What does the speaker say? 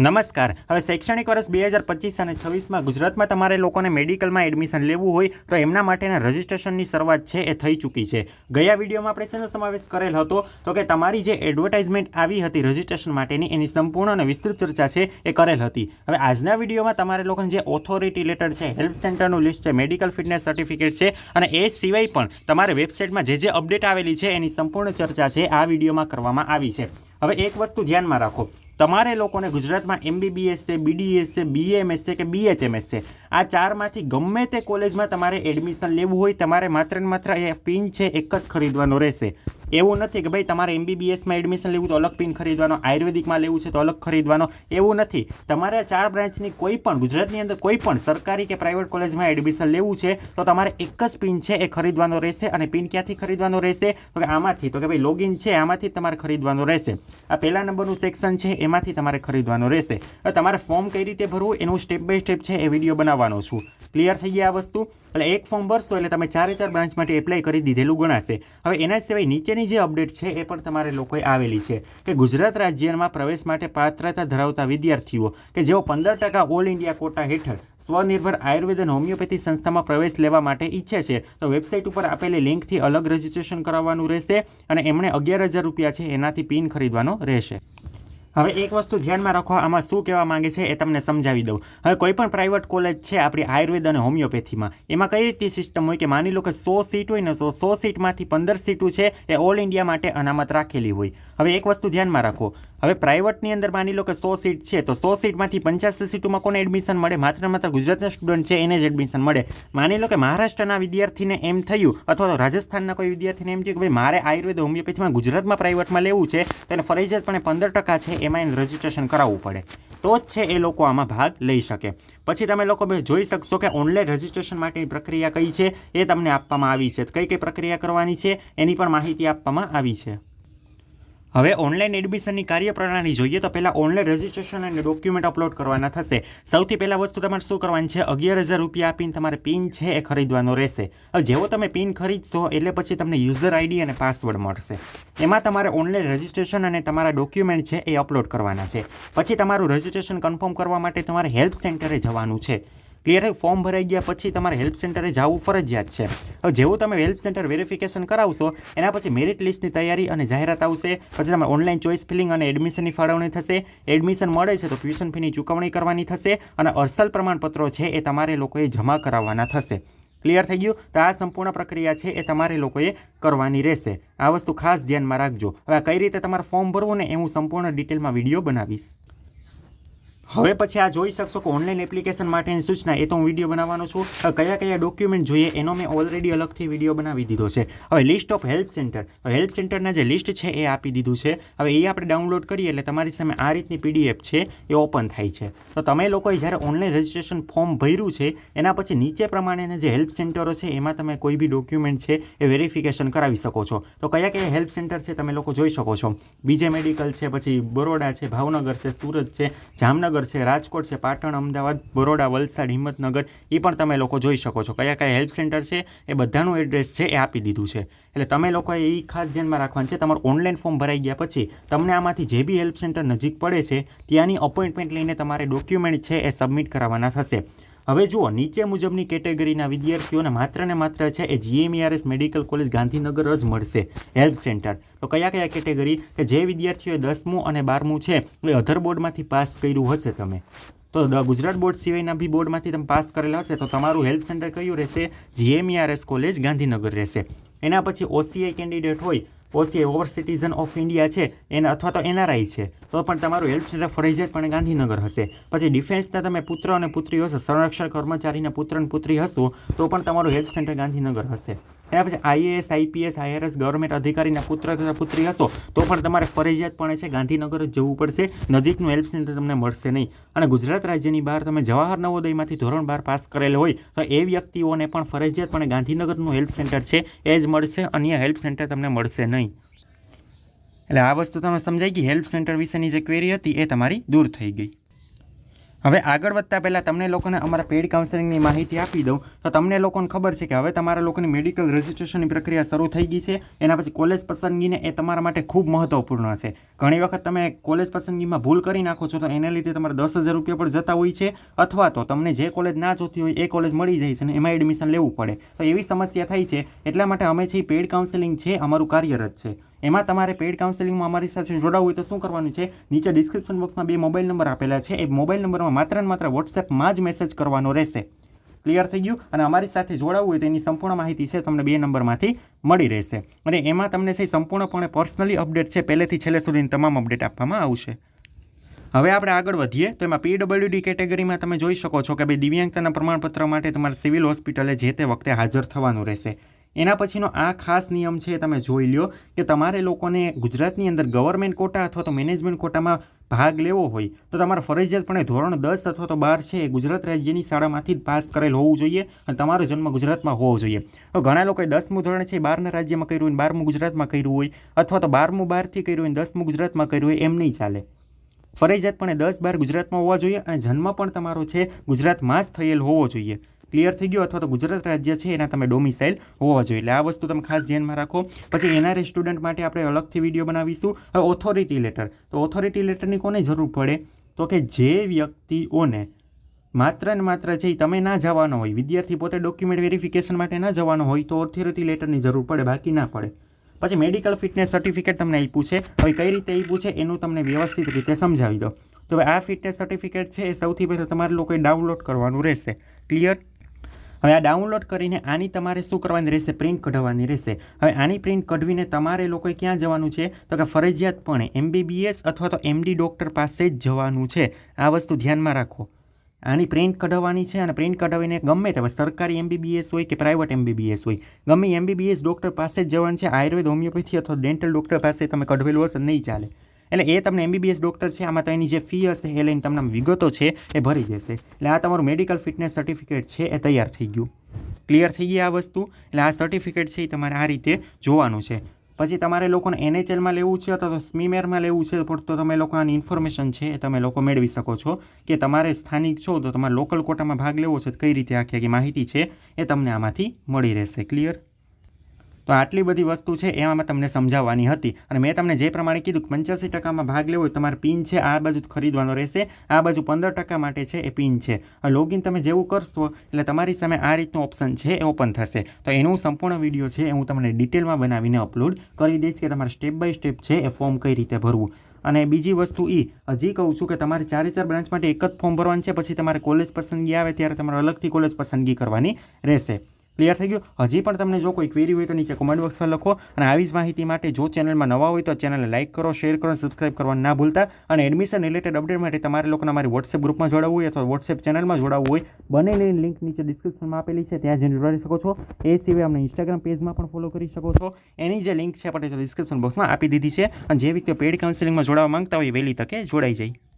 નમસ્કાર. હવે શૈક્ષણિક વર્ષ બે હજાર પચીસ અને છવ્વીસમાં ગુજરાતમાં તમારે લોકોને મેડિકલમાં એડમિશન લેવું હોય, તો એમના માટેના રજિસ્ટ્રેશનની શરૂઆત છે, એ થઈ ચૂકી છે. ગયા વિડીયોમાં આપણે શેનો સમાવેશ કરેલ હતો? તો કે તમારી જે એડવર્ટાઇઝમેન્ટ આવી હતી રજિસ્ટ્રેશન માટેની, એની સંપૂર્ણ અને વિસ્તૃત ચર્ચા છે, એ કરેલ હતી. હવે આજના વિડીયોમાં તમારે લોકોને જે ઓથોરિટી લેટર છે, હેલ્પ સેન્ટરનું લિસ્ટ છે, મેડિકલ ફિટનેસ સર્ટિફિકેટ છે, અને એ સિવાય પણ તમારે વેબસાઇટમાં જે જે અપડેટ આવેલી છે, એની સંપૂર્ણ ચર્ચા છે, આ વિડીયોમાં કરવામાં આવી છે. હવે એક વસ્તુ ધ્યાનમાં રાખો. તમારે લોકોને ગુજરાતમાં એમબીબીએસ છે બીડીએસ છે બીએમએસ છે કે બીએચએમએસ છે આ ચારમાંથી ગમે તે કોલેજમાં તમારે એડમિશન લેવું હોય, તમારે માત્ર ને માત્ર એ પિન છે એક જ ખરીદવાનો રહેશે. એવું નથી કે ભાઈ તમારે એમબીબીએસમાં એડમિશન લેવું તો અલગ પિન ખરીદવાનો, આયુર્વેદિકમાં લેવું છે તો અલગ ખરીદવાનો, એવું નથી. તમારે આ ચાર બ્રાન્ચની કોઈ પણ, ગુજરાતની અંદર કોઈ પણ, સરકારી કે પ્રાઇવેટ કોલેજમાં એડમિશન લેવું છે તો તમારે એક જ પિન છે એ ખરીદવાનો રહેશે અને પિન ક્યાંથી ખરીદવાનો રહેશે? તો કે આમાંથી. તો કે ભાઈ લોગિન છે, આમાંથી તમારે ખરીદવાનો રહેશે. આ પહેલા નંબરનું સેક્શન છે, એમાંથી તમારે ખરીદવાનો રહેશે. તમારે ફોર્મ કઈ રીતે ભરવું, એનું સ્ટેપ બાય સ્ટેપ છે એ વીડિયો બનાવવાનો. છું. ક્લિયર થઈ ગયા આ વસ્તુ? એટલે એક ફોર્મ ભરશો એટલે તમે ચારે ચાર બ્રાન્ચ માટે એપ્લાય કરી દીધેલું ગણાશે. હવે એના સિવાય નીચેની જે અપડેટ છે એ પણ તમારે લોકોએ આવેલી છે કે ગુજરાત રાજ્યમાં પ્રવેશ માટે પાત્રતા ધરાવતા વિદ્યાર્થીઓ કે જેઓ પંદર ટકા ઓલ ઇન્ડિયા કોટા હેઠળ સ્વનિર્ભર આયુર્વેદ અને હોમિયોપેથી સંસ્થામાં પ્રવેશ લેવા માટે ઈચ્છે છે, તો વેબસાઇટ ઉપર આપેલી લિંકથી અલગ રજિસ્ટ્રેશન કરાવવાનું રહેશે અને એમણે અગિયાર હજાર રૂપિયા છે એનાથી પિન ખરીદવાનો રહેશે. હવે એક વસ્તુ ધ્યાનમાં રાખો, આમાં શું કહેવા માંગે છે એ તમને સમજાવી દઉં. હવે કોઈ પણ પ્રાઇવેટ કોલેજ છે, આપણી આયુર્વેદ અને હોમિયોપેથીમાં એમાં કઈ રીતની સિસ્ટમ હોય કે માની લો કે સો સીટ હોય ને તો સો સીટમાંથી પંદર સીટું છે એ ઓલ ઇન્ડિયા માટે અનામત રાખેલી હોય. હવે એક વસ્તુ ધ્યાનમાં રાખો હવે પ્રાઇવેટની અંદર માની લો કે સો સીટ છે, તો સો સીટમાંથી પંચ્યાસી સીટોમાં કોને એડમિશન મળે? માત્ર માત્ર ગુજરાતના સ્ટુડન્ટ છે, એને જ એડમિશન મળે. માની લો કે મહારાષ્ટ્રના વિદ્યાર્થીને એમ થયું, અથવા તો રાજસ્થાનના કોઈ વિદ્યાર્થીને એમ થયું કે ભાઈ, મારે આયુર્વેદ, હોમિયોપેથીમાં ગુજરાતમાં પ્રાઇવેટમાં લેવું છે, તો એને ફરજિયાતપણે પંદર ટકા છે, એમાં એને રજિસ્ટ્રેશન કરાવવું પડે. તો જ છે એ લોકો આમાં ભાગ લઈ શકે. પછી તમે લોકો જોઈ શકશો કે ઓનલાઈન રજિસ્ટ્રેશન માટેની પ્રક્રિયા કઈ છે, એ તમને આપવામાં આવી છે. કઈ કઈ પ્રક્રિયા કરવાની છે, એની પણ માહિતી આપવામાં આવી છે. હવે ઓનલાઈન એડમિશનની કાર્યપ્રણાલી જોઈએ તો પહેલાં ઓનલાઈન રજિસ્ટ્રેશન અને ડોક્યુમેન્ટ અપલોડ કરવાના થશે. સૌથી પહેલાં વસ્તુ તમારે શું કરવાની છે? અગિયાર હજાર રૂપિયા આપીને તમારે પિન છે એ ખરીદવાનો રહેશે. હવે જેવો તમે પિન ખરીદશો એટલે પછી તમને યુઝર આઈડી અને પાસવર્ડ મળશે. એમાં તમારે ઓનલાઈન રજિસ્ટ્રેશન અને તમારા ડોક્યુમેન્ટ છે એ અપલોડ કરવાના છે. પછી તમારું રજિસ્ટ્રેશન કન્ફર્મ કરવા માટે તમારે હેલ્પ સેન્ટરે જવાનું છે. ક્લિયર ફોર્મ ભરાઈ ગયા પછી તમારે હેલ્પ સેન્ટરે જવું ફરજિયાત છે. હવે જેવું તમે હેલ્પ સેન્ટર વેરિફિકેશન કરાવશો, એના પછી મેરિટ લિસ્ટની તૈયારી અને જાહેરાત આવશે. પછી તમારે ઓનલાઈન ચોઇસ ફિલિંગ અને એડમિશનની ફાળવણી થશે. એડમિશન મળે છે તો ટ્યુશન ફીની ચૂકવણી કરવાની થશે અને અરસલ પ્રમાણપત્રો છે એ તમારે લોકોએ જમા કરાવવાના થશે. ક્લિયર થઈ ગયું? તો આ સંપૂર્ણ પ્રક્રિયા છે એ તમારે લોકોએ કરવાની રહેશે. આ વસ્તુ ખાસ ધ્યાનમાં રાખજો. હવે કઈ રીતે તમારે ફોર્મ ભરવું ને એ હું સંપૂર્ણ ડિટેલમાં વીડિયો બનાવીશ. હવે પછી આ જોઈ શકશો કે ઓનલાઈન એપ્લિકેશન માટેની સૂચના એ તો હું વીડિયો બનાવવાનો છું. કયા કયા ડોક્યુમેન્ટ જોઈએ એનો મેં ઓલરેડી અલગથી વીડિયો બનાવી દીધો છે. હવે list of help centre help સેન્ટરના જે લિસ્ટ છે એ આપી દીધું છે. હવે એ આપણે ડાઉનલોડ કરીએ એટલે તમારી સામે આ રીતની પીડીએફ છે એ ઓપન થાય છે. તો તમે લોકોએ જ્યારે ઓનલાઈન રજિસ્ટ્રેશન ફોર્મ ભર્યું છે, એના પછી નીચે પ્રમાણેના જે હેલ્પ સેન્ટરો છે એમાં તમે કોઈ બી ડોક્યુમેન્ટ છે એ વેરિફિકેશન કરાવી શકો છો. તો કયા કયા હેલ્પ સેન્ટર છે તમે લોકો જોઈ શકો છો. બીજે મેડિકલ છે, પછી બરોડા છે, ભાવનગર છે, સુરત છે, જામનગર છે, રાજકોટ છે, પાટણ, અમદાવાદ, બરોડા, વલસાડ, હિંમતનગર એ પણ તમે લોકો જોઈ શકો છો. કયા કયા હેલ્પ સેન્ટર છે, એ બધાનું એડ્રેસ છે, એ આપી દીધું છે. એટલે તમે લોકોએ એ ખાસ ધ્યાનમાં રાખવાનું છે, તમારું ઓનલાઈન ફોર્મ ભરાઈ ગયા પછી તમને આમાંથી જે બી હેલ્પ સેન્ટર નજીક પડે છે, ત્યાંની અપોઇન્ટમેન્ટ લઈને તમારે ડોક્યુમેન્ટ છે, એ સબમિટ કરાવવાના થશે. હવે જુઓ, નીચે મુજબની કેટેગરીના વિદ્યાર્થીઓને માત્ર ને માત્ર છે એ જીએમઈઆરએસ મેડિકલ કોલેજ ગાંધીનગર જ મળશે હેલ્પ સેન્ટર. તો કયા કયા કેટેગરી? કે જે વિદ્યાર્થીઓએ દસમું અને બારમું છે એ અધર બોર્ડમાંથી પાસ કર્યું હશે તમે. તો ગુજરાત બોર્ડ સિવાયના બી બોર્ડમાંથી તમે પાસ કરેલા હશે તો તમારું હેલ્પ સેન્ટર કયું રહેશે? જીએમઈઆરએસ કોલેજ ગાંધીનગર રહેશે. એના પછી ઓસીઆઈ કેન્ડિડેટ હોય O C over citizen of India છે, એના અથવા તો એનઆરઆઈ છે, તો પણ તમારું હેલ્પ સેન્ટર ફરજિયાતપણે ગાંધીનગર હશે. પછી ડિફેન્સના તમે પુત્ર અને પુત્રી હશો, સંરક્ષણ કર્મચારીના પુત્ર અને પુત્રી હશો, તો પણ તમારું હેલ્પ સેન્ટર ગાંધીનગર હશે. એના પછી આઈએએસ, આઈપીએસ, આઈઆરએસ ગવર્મેન્ટ અધિકારીના પુત્ર તથા પુત્રી હશો, તો પણ તમારે ફરજિયાતપણે છે ગાંધીનગર જ જવું પડશે. નજીકનું હેલ્પ સેન્ટર તમને મળશે નહીં. અને ગુજરાત રાજ્યની બહાર તમે જવાહર નવોદયમાંથી ધોરણ બાર પાસ કરેલ હોય, તો એ વ્યક્તિઓને પણ ફરજિયાતપણે ગાંધીનગરનું હેલ્પ સેન્ટર છે, એ જ મળશે અન્ય હેલ્પ સેન્ટર તમને મળશે નહીં. એટલે આ વસ્તુ તમે સમજાઈ ગઈ. હેલ્પ સેન્ટર વિશેની જે ક્વેરી હતી, એ તમારી દૂર થઈ ગઈ. હવે આગળ વધતા પહેલાં તમને લોકોને અમારા પેઇડ કાઉન્સેલિંગની માહિતી આપી દઉં. તો તમને લોકોને ખબર છે કે હવે તમારા લોકોની મેડિકલ રજિસ્ટ્રેશનની પ્રક્રિયા શરૂ થઈ ગઈ છે. એના પછી કોલેજ પસંદગીને એ તમારા માટે ખૂબ મહત્વપૂર્ણ છે. ઘણી વખત તમે કોલેજ પસંદગીમાં ભૂલ કરી નાખો છો તો એને લીધે તમારે દસ હજાર રૂપિયા પણ જતા હોય છે. અથવા તો તમને જે કોલેજ ના જોતી હોય એ કોલેજ મળી જાય છે અને એમાં એડમિશન લેવું પડે. તો એવી સમસ્યા થઈ છે. એટલા માટે અમે છે પેઇડ કાઉન્સેલિંગ છે અમારું કાર્યરત છે. એમાં તમારે પેઇડ કાઉન્સેલિંગમાં અમારી સાથે જોડાવું હોય તો શું કરવાનું છે? નીચે ડિસ્ક્રિપ્શન બોક્સમાં બે મોબાઈલ નંબર આપેલા છે. એ મોબાઈલ નંબરમાં માત્ર ને માત્ર વોટ્સએપમાં જ મેસેજ કરવાનો રહેશે. ક્લિયર થઈ ગયું? અને અમારી સાથે જોડાવવું હોય તો એની સંપૂર્ણ માહિતી છે, તમને બે નંબરમાંથી મળી રહેશે. અને એમાં તમને છે, સંપૂર્ણપણે પર્સનલી અપડેટ છે, પહેલેથી છેલ્લે સુધીની તમામ અપડેટ આપવામાં આવશે. હવે આપણે આગળ વધીએ, તો એમાં પીડબ્લ્યુડી કેટેગરીમાં તમે જોઈ શકો છો કે ભાઈ દિવ્યાંગતાના પ્રમાણપત્ર માટે તમારે સિવિલ હોસ્પિટલે જે તે વખતે હાજર થવાનું રહેશે. એના પછીનો આ ખાસ નિયમ છે તમે જોઈ લ્યો કે તમારે લોકોને ગુજરાતની અંદર ગવર્મેન્ટ કોટા અથવા તો મેનેજમેન્ટ કોટામાં ભાગ લેવો હોય, તો તમારે ફરજિયાતપણે ધોરણ દસ અથવા તો બાર છે એ ગુજરાત રાજ્યની શાળામાંથી જ પાસ કરેલ હોવું જોઈએ અને તમારો જન્મ ગુજરાતમાં હોવો જોઈએ. તો ઘણા લોકોએ દસમું ધોરણ છે બારના રાજ્યમાં કર્યું હોય બારમું ગુજરાતમાં કર્યું હોય અથવા તો બારમું બહારથી કર્યું હોય દસમું ગુજરાતમાં કર્યું હોય એમ નહીં ચાલે. ફરજિયાતપણે દસ બાર ગુજરાતમાં હોવા જોઈએ અને જન્મ પણ તમારો છે ગુજરાતમાં જ થયેલ હોવો જોઈએ. ક્લિયર થઈ ગયો અથવા તો ગુજરાત રાજ્ય છે એના તમે ડોમિસાઇલ હોવા જોઈએ. એટલે આ વસ્તુ તમે ખાસ ધ્યાનમાં રાખો. પછી એનઆરએ સ્ટુડન્ટ માટે આપણે અલગથી વીડિયો બનાવીશું. હવે ઓથોરિટી લેટર તો ઓથોરિટી લેટરની કોને જરૂર પડે? તો કે જે વ્યક્તિઓને માત્ર ને માત્ર છે તમે ના જવાનો હોય, વિદ્યાર્થી પોતે ડોક્યુમેન્ટ વેરિફિકેશન માટે ના જવાનો હોય, તો ઓથોરિટી લેટરની જરૂર પડે, બાકી ના પડે. પછી મેડિકલ ફિટનેસ સર્ટિફિકેટ તમને આપ્યું છે. હવે કઈ રીતે આપ્યું છે એનું તમને વ્યવસ્થિત રીતે સમજાવી દો. તો હવે આ ફિટનેસ સર્ટિફિકેટ છે એ સૌથી પહેલાં તમારે લોકોએ ડાઉનલોડ કરવાનું રહેશે. ક્લિયર હવે આ ડાઉનલોડ કરીને આની તમારે શું કરવાની રહેશે? પ્રિન્ટ કઢાવવાની રહેશે. હવે આની પ્રિન્ટ કઢવીને તમારે લોકોએ ક્યાં જવાનું છે? તો કે ફરજિયાતપણે એમબીબીએસ અથવા તો એમડી ડૉક્ટર પાસે જ જવાનું છે. આ વસ્તુ ધ્યાનમાં રાખો. આની પ્રિન્ટ કઢાવવાની છે અને પ્રિન્ટ કઢાવીને ગમે તે સરકારી એમબીબીએસ હોય કે પ્રાઇવેટ એમબીબીએસ હોય, ગમે એમબીબીએસ ડૉક્ટર પાસે જ જવાનું છે. આયુર્વેદ હોમિયોપેથી અથવા ડેન્ટલ ડૉક્ટર પાસે તમે કઢવેલું હશે, નહીં ચાલે. એટલે એ તમને એમબીબીએસ ડૉક્ટર છે, આમાં તો જે ફી હશે, એ લઈને તમને વિગતો છે, એ ભરી દેશે. એટલે આ તમારું મેડિકલ ફિટનેસ સર્ટિફિકેટ છે, એ તૈયાર થઈ ગયું. ક્લિયર થઈ ગઈ આ વસ્તુ? એટલે આ સર્ટિફિકેટ છે એ તમારે આ રીતે જોવાનું છે. પછી તમારે લોકોને એનએચએલમાં લેવું છે અથવા તો સ્મીમેરમાં લેવું છે તો તમે લોકો આની ઇન્ફોર્મેશન છે એ તમે લોકો મેળવી શકો છો કે તમારે સ્થાનિક છો તો તમારે લોકલ કોટામાં ભાગ લેવો છે કઈ રીતે આખી આખી માહિતી છે એ તમને આમાંથી મળી રહેશે. ક્લિયર તો આટલી બધી વસ્તુ છે, એમાં તમને સમજાવવાની હતી. અને મેં તમને જે પ્રમાણે કીધું કે પંચ્યાસી ટકામાં ભાગ લેવો હોય, તમારે પિન છે, આ બાજુ ખરીદવાનો રહેશે. આ બાજુ પંદર ટકા માટે છે, એ પિન છે. લોગિન તમે જેવું કરશો, એટલે તમારી સામે આ રીતનું ઓપ્શન છે, એ ઓપન થશે. તો એનું સંપૂર્ણ વીડિયો છે, એ હું તમને ડિટેલમાં બનાવીને અપલોડ કરી દઈશ કે તમારે સ્ટેપ બાય સ્ટેપ છે, એ ફોર્મ કઈ રીતે ભરવું. અને બીજી વસ્તુ એ હજી કહું છું કે તમારે ચારે ચાર બ્રાન્ચ માટે એક જ ફોર્મ ભરવાનું છે, પછી તમારે કોલેજ પસંદગી આવે ત્યારે તમારે અલગથી કોલેજ પસંદગી કરવાની રહેશે. ક્લિયર થઈ ગયું? હજી પણ તમને જો કોઈ ક્વેરી હોય તો નીચે કોમેન્ટ બોક્સમાં લખો અને આવી જ માહિતી માટે જો ચેનલમાં નવા હોય તો ચેનલને લાઇક કરો શેર કરો સબસ્ક્રાઇબ કરવાનું ના ભૂલતા. અને એડમિશન રિલેટેડ અપડેટ માટે તમારે લોકોને અમારી વોટ્સએપ ગ્રુપમાં જોડાવવું હોય અથવા વોટ્સએપ ચેનલમાં જોડાવવું હોય, બંનેની લિંક નીચે ડિસ્ક્રિપ્શનમાં આપેલી છે. ત્યાં જઈને જોડાઈ શકો છો. એ સિવાય અમને ઇન્સ્ટાગ્રામ પેજમાં પણ ફોલો કરી શકો છો. એની જે લિંક છે આપણે ડિસ્ક્રિપ્શન બોક્સમાં આપી દીધી છે. અને જે વ્યક્તિઓ પેડ કાઉન્સિલિંગમાં જોડાવા માંગતા હોય વહેલી તકે જોડાઈ જાય.